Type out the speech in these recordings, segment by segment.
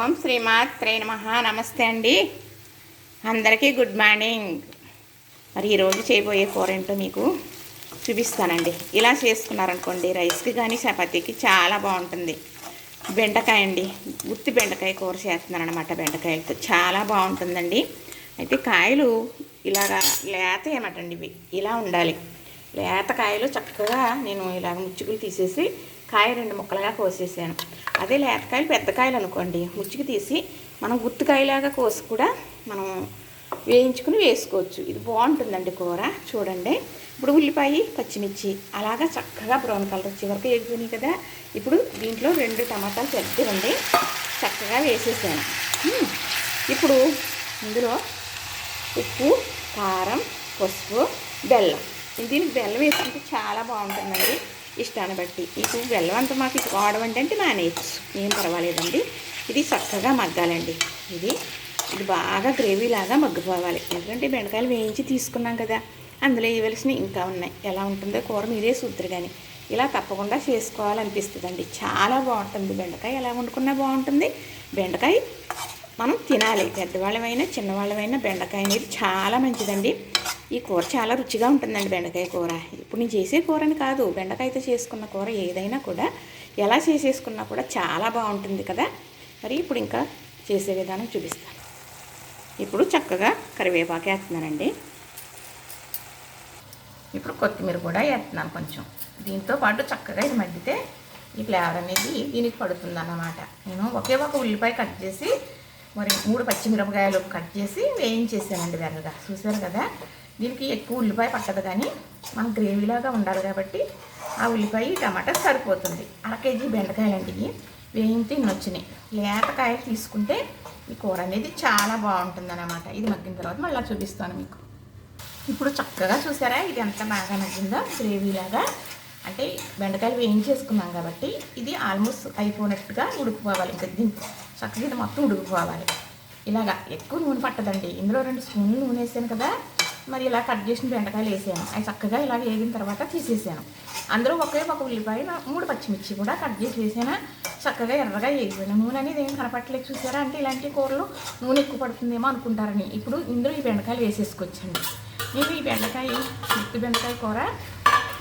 ఓం శ్రీమాత్రే నమ. నమస్తే అండి. అందరికీ గుడ్ మార్నింగ్. మరి ఈరోజు చేయబోయే కూర ఏంటో మీకు చూపిస్తానండి. ఇలా చేసుకున్నారనుకోండి రైస్కి కానీ చపాతీకి చాలా బాగుంటుంది. బెండకాయ అండి గుత్తి బెండకాయ కూర చేస్తున్నారనమాట బెండకాయలతో. చాలా బాగుంటుందండి. అయితే కాయలు ఇలాగా లేత ఏమటండి ఇవి. ఇలా ఉండాలి. లేత కాయలు చక్కగా నేను ఇలాగ ముచ్చుకులు తీసేసి కాయ రెండు ముక్కలుగా కోసేసాను. అదే లేతకాయలు పెద్ద కాయలు అనుకోండి. ముచ్చుకు తీసి మనం గుత్తుకాయలాగా కోసి కూడా మనం వేయించుకుని వేసుకోవచ్చు. ఇది బాగుంటుందండి కూర. చూడండి. ఇప్పుడు ఉల్లిపాయ పచ్చిమిర్చి అలాగా చక్కగా బ్రౌన్ కలర్ వచ్చే వరకు ఎగిపోయినాయి కదా. ఇప్పుడు దీంట్లో రెండు టమాటాలు పెద్దవండి చక్కగా వేసేసాను. ఇప్పుడు ఇందులో ఉప్పు కారం పసుపు బెల్లం. దీనికి బెల్లం వేసుకుంటే చాలా బాగుంటుందండి. ఇష్టాన్ని బట్టి. మీకు బెల్లం మాకు వాడమంటే అంటే మేనేజ్ ఏం పర్వాలేదండి. ఇది చక్కగా మగ్గాలండి. ఇది ఇది బాగా గ్రేవీ లాగా మగ్గిపోవాలి. ఎందుకంటే బెండకాయలు వేయించి తీసుకున్నాం కదా. అందులో వేయవలసినవి ఇంకా ఉన్నాయి. ఎలా ఉంటుందో కూర మీరే సూత్రు కానీ ఇలా తప్పకుండా చేసుకోవాలనిపిస్తుందండి. చాలా బాగుంటుంది. బెండకాయ ఎలా వండుకున్నా బాగుంటుంది. బెండకాయ మనం తినాలి. పెద్దవాళ్ళమైనా చిన్నవాళ్ళమైనా బెండకాయ అనేది చాలా మంచిదండి. ఈ కూర చాలా రుచిగా ఉంటుందండి బెండకాయ కూర. ఇప్పుడు నేను చేసే కూరని కాదు బెండకాయతో చేసుకున్న కూర ఏదైనా కూడా ఎలా చేసేసుకున్నా కూడా చాలా బాగుంటుంది కదా. మరి ఇప్పుడు ఇంకా చేసే విధానం చూపిస్తాను. ఇప్పుడు చక్కగా కరివేపాకు వేస్తున్నానండి. ఇప్పుడు కొత్తిమీర కూడా వేస్తున్నాను కొంచెం. దీంతో పాటు చక్కగా ఇది మగ్గితే ఈ ఫ్లేవర్ అనేది దీనికి పడుతుంది అన్నమాట నేను ఒకే ఒక ఉల్లిపాయ కట్ చేసి మరి మూడు పచ్చిమిరపకాయలు కట్ చేసి వేయించేసానండి వెరగా చూసారు కదా? దీనికి ఎక్కువ ఉల్లిపాయ పట్టదు కానీ మనం గ్రేవీలాగా ఉండాలి కాబట్టి ఆ ఉల్లిపాయ టమాటా సరిపోతుంది. అర కేజీ బెండకాయలు అండి వేయించి వచ్చినాయి. లేతకాయలు తీసుకుంటే ఈ కూర అనేది చాలా బాగుంటుంది అనమాట ఇది మగ్గిన తర్వాత మళ్ళీ చూపిస్తాను మీకు. ఇప్పుడు చక్కగా చూసారా? ఇది ఎంత బాగా నగ్గిందో గ్రేవీలాగా. అంటే బెండకాయలు వేయించేసుకున్నాం కాబట్టి ఇది ఆల్మోస్ట్ అయిపోయినట్టుగా ఉడికిపోవాలి. ఇంకా దీని చక్కగా ఇది మొత్తం ఉడికిపోవాలి. ఇలాగా ఎక్కువ నూనె పట్టదండి. ఇందులో రెండు స్పూన్లు నూనె వేసాను కదా. మరి ఇలా కట్ చేసిన బెండకాయలు వేసాను. అవి చక్కగా ఇలా వేగిన తర్వాత తీసేసాను. అందులో ఒకే ఒక ఉల్లిపాయ మూడు పచ్చిమిర్చి కూడా కట్ చేసి వేసాను. చక్కగా ఎర్రగా వేగిపోయాను నూనె అనేది ఏం కనపట్టలేదు చూసారా? అంటే ఇలాంటి కూరలు నూనె ఎక్కువ పడుతుందేమో అనుకుంటారని. ఇప్పుడు ఇందులో ఈ బెండకాయలు వేసేసుకొచ్చండి నేను ఈ బెండకాయ గుత్తి బెండకాయ కూర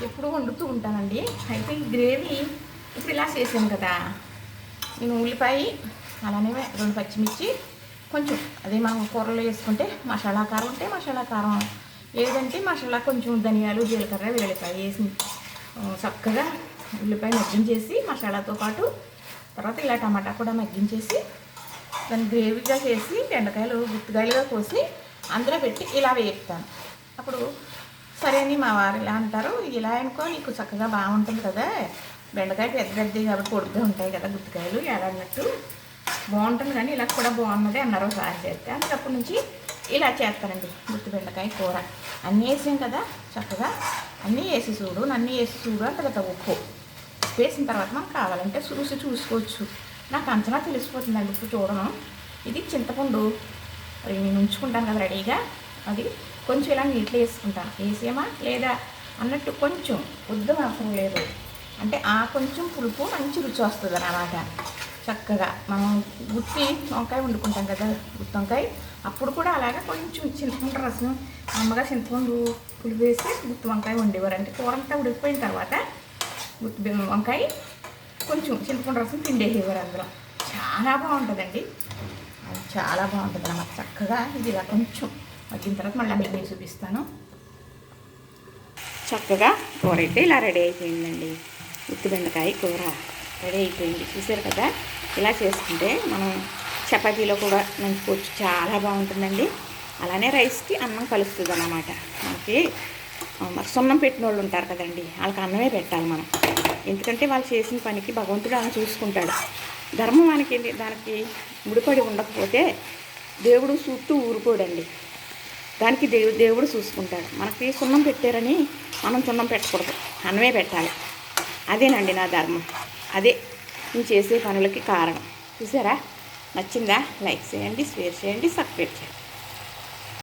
ఎప్పుడు వండుతూ ఉంటానండి. అయితే ఈ గ్రేవీ ఇప్పుడు ఇలా చేసాను కదా. నేను ఉల్లిపాయ అలానే రెండు పచ్చిమిర్చి కొంచెం అదే మనం కూరలో వేసుకుంటే మసాలా కారం ఉంటే మసాలా కారం. లేదంటే మసాలా కొంచెం ధనియాలు జీలకర్ర వెల్లిపాయ వేసి చక్కగా ఉల్లిపాయ మగ్గించేసి మసాలాతో పాటు తర్వాత ఇలా టమాటా కూడా మగ్గించేసి దాన్ని గ్రేవీగా చేసి బెండకాయలు గుత్తికాయలుగా కోసి అందులో పెట్టి ఇలా వేపుతాను. అప్పుడు సరే అని మా వారు ఇలా అంటారు ఇలా అనుకో నీకు చక్కగా బాగుంటుంది కదా. బెండకాయ పెద్ద పెద్దవి కాబట్టి పొడిగా ఉంటాయి కదా గుత్తికాయలు ఎలా అన్నట్టు బాగుంటుంది కానీ ఇలా కూడా బాగున్నది అన్నారు ఒకసారి చేస్తే. అందుకప్పటి నుంచి ఇలా చేస్తారండి. గుత్తి బెండకాయ కూర. అన్నీ వేసాం కదా చక్కగా. అన్నీ వేసి చూడు నన్ను వేసి చూడు అంత కదా ఉప్పు. వేసిన తర్వాత మనకు కావాలంటే చూసి చూసుకోవచ్చు. నాకు అంచనా తెలిసిపోతుందండి ఉప్పు చూడడం. ఇది చింతపండు. నేను ఉంచుకుంటాను కదా రెడీగా. అది కొంచెం ఇలా నీటిలో వేసుకుంటాను. వేసేమా లేదా? అన్నట్టు కొంచెం. వద్దు అవసరం లేదు. అంటే ఆ కొంచెం పులుపు మంచి రుచి వస్తుంది అన్నమాట. చక్కగా మనం గుత్తి వంకాయ వండుకుంటాం కదా గుత్తి వంకాయ. అప్పుడు కూడా అలాగే కొంచెం చింతపండు రసం అమ్మగా చింతపండు పులుపు వేసి గుత్తి వంకాయ వండేవారు. అంటే కూర అంతా ఉడికిపోయిన తర్వాత గుత్తి వంకాయ కొంచెం చింతపండు రసం పిండేసేవారు అందులో. చాలా బాగుంటుందండి. అది చాలా బాగుంటుంది అన్నమాట. చక్కగా ఇది ఇలా కొంచెం వచ్చిన తర్వాత మళ్ళీ మీకు చూపిస్తాను. చక్కగా కూర అయితే ఇలా రెడీ అయిపోయిందండి. ఉత్తి బెండకాయ కూర. రెడీ అయిపోయింది. చూసారు కదా? ఇలా చేసుకుంటే మనం చపాతీలో కూడా నంచుకోవచ్చు చాలా బాగుంటుందండి. అలానే రైస్కి అన్నం కలుస్తుంది అన్నమాట మనకి సున్నం పెట్టిన వాళ్ళు ఉంటారు కదండి వాళ్ళకి అన్నమే పెట్టాలి మనం. ఎందుకంటే వాళ్ళు చేసిన పనికి భగవంతుడు అని చూసుకుంటాడు. ధర్మం మనకి దానికి ముడిపడి ఉండకపోతే దేవుడు చుట్టూ ఊరుకోడండి. దానికి దేవు దేవుడు చూసుకుంటాడు. మనకి సున్నం పెట్టారని మనం సున్నం పెట్టకూడదు. అన్నమే పెట్టాలి. అదేనండి నా ధర్మం. అదే నేను చేసే పనులకి కారణం. చూసారా? నచ్చిందా? లైక్ చేయండి షేర్ చేయండి సబ్స్క్రైబ్ చేయండి.